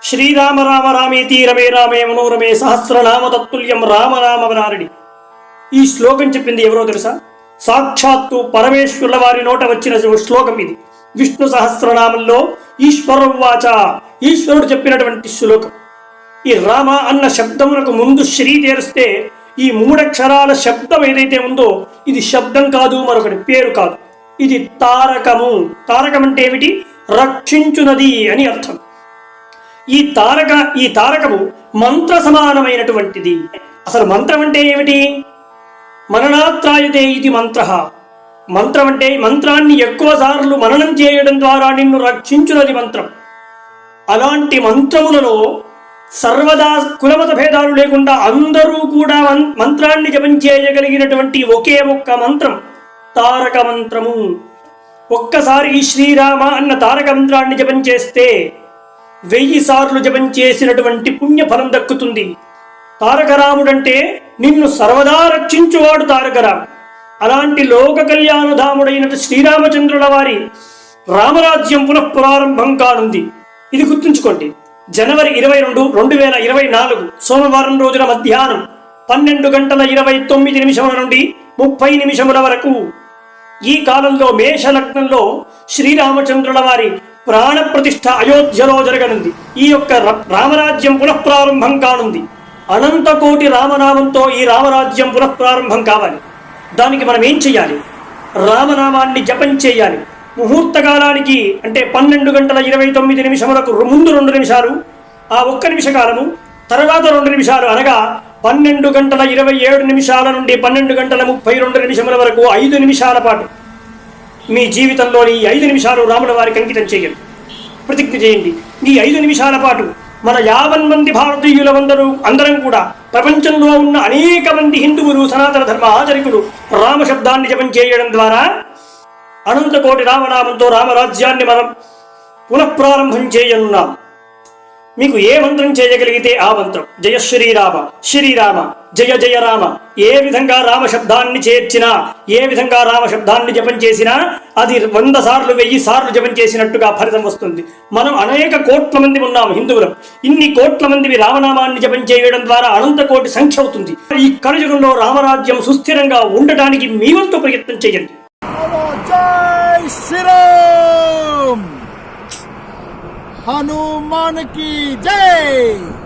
శ్రీరామ రామ రామేతి రమే రామే మనోరమే సహస్రనామ తత్తుల్యం రామనామవనారడి ఈ శ్లోకం చెప్పింది ఎవరో తెలుసా? సాక్షాత్తు పరమేశ్వరుల వారి నోట వచ్చిన శ్లోకం ఇది. విష్ణు సహస్రనామంలో ఈశ్వరవాచ ఈశ్వరుడు చెప్పినటువంటి శ్లోకం. ఈ రామ అన్న శబ్దమునకు ముందు శ్రీ చేరిస్తే ఈ మూడక్షరాల శబ్దం ఏదైతే ఉందో ఇది శబ్దం కాదు మరొకటి పేరు కాదు. ఇది తారకము. తారకం అంటే ఏమిటి? రక్షించునది అని అర్థం. ఈ తారక ఈ తారకము మంత్ర సమానమైనటువంటిది అసలు మంత్రం అంటే ఏమిటి? మననాత్రాయుతే ఇది మంత్ర. మంత్రం అంటే మంత్రాన్ని ఎక్కువ సార్లు మననం చేయడం ద్వారా నిన్ను రక్షించునది మంత్రం. అలాంటి మంత్రములలో సర్వదా కులమత భేదాలు లేకుండా అందరూ కూడా మం- మంత్రాన్ని జపం చేయగలిగినటువంటి ఒకే ఒక్క మంత్రం తారక మంత్రము. ఒక్కసారి ఈ శ్రీరామ అన్న తారక మంత్రాన్ని జపం చేస్తే వెయ్యి సార్లు జపం చేసినటువంటి పుణ్యఫలం దక్కుతుంది. తారకరాముడంటే నిన్ను సర్వదా రక్షించువాడు తారకరాము అలాంటి లోక కళ్యాణధాముడైన శ్రీరామచంద్రుల వారి రామరాజ్యం పునః ప్రారంభం కానుంది. ఇది గుర్తుంచుకోండి. జనవరి ఇరవై రెండు రెండు వేల ఇరవై నాలుగు సోమవారం రోజున మధ్యాహ్నం పన్నెండు గంటల ఇరవై తొమ్మిది నిమిషముల నుండి ముప్పై నిమిషముల వరకు ఈ కాలంలో మేష లగ్నంలో శ్రీరామచంద్రుల వారి ప్రాణప్రతిష్ఠ అయోధ్యలో జరగనుంది. ఈ యొక్క రామరాజ్యం పునఃప్రారంభం కానుంది. అనంతకోటి రామనామంతో ఈ రామరాజ్యం పునఃప్రారంభం కావాలి. దానికి మనం ఏం చెయ్యాలి? రామనామాన్ని జపం చేయాలి. ముహూర్త కాలానికి అంటే పన్నెండు గంటల ఇరవై తొమ్మిది నిమిషములకు ముందు రెండు నిమిషాలు ఆ ఒక్క నిమిష కాలము తర్వాత రెండు నిమిషాలు అనగా పన్నెండు గంటల ఇరవై ఏడు నిమిషాల నుండి పన్నెండు గంటల ముప్పై రెండు నిమిషముల వరకు ఐదు నిమిషాల పాటు. మీ జీవితంలోని ఐదు నిమిషాలు రాముల వారికి అంకితం చేయండి. ప్రతిజ్ఞ చేయండి. ఈ ఐదు నిమిషాల పాటు మన యావన్ మంది భారతీయులందరూ అందరం కూడా ప్రపంచంలో ఉన్న అనేక మంది హిందువులు సనాతన ధర్మ ఆచరికులు రామ శబ్దాన్ని జపం చేయడం ద్వారా అనంతకోటి రామనామంతో రామరాజ్యాన్ని మనం పునఃప్రారంభం చేయనున్నాం. మీకు ఏ మంత్రం చేయగలిగితే ఆ మంత్రం? జయ శ్రీరామ శ్రీరామ. జయ జయ రామ. ఏ విధంగా రామశబ్దాన్ని చేర్చినా ఏ విధంగా రామశబ్దాన్ని జపం చేసినా అది వంద సార్లు వెయ్యి సార్లు జపం చేసినట్టుగా ఫలితం వస్తుంది. మనం అనేక కోట్ల మంది ఉన్నాం హిందువులం. ఇన్ని కోట్ల మంది రామనామాన్ని జపం చేయడం ద్వారా అనంత కోటి సంఖ్య అవుతుంది. ఈ కలయుగంలో రామరాజ్యం సుస్థిరంగా ఉండటానికి మీ వంతు ప్రయత్నం చేయండి. హనుమాన్కి జై!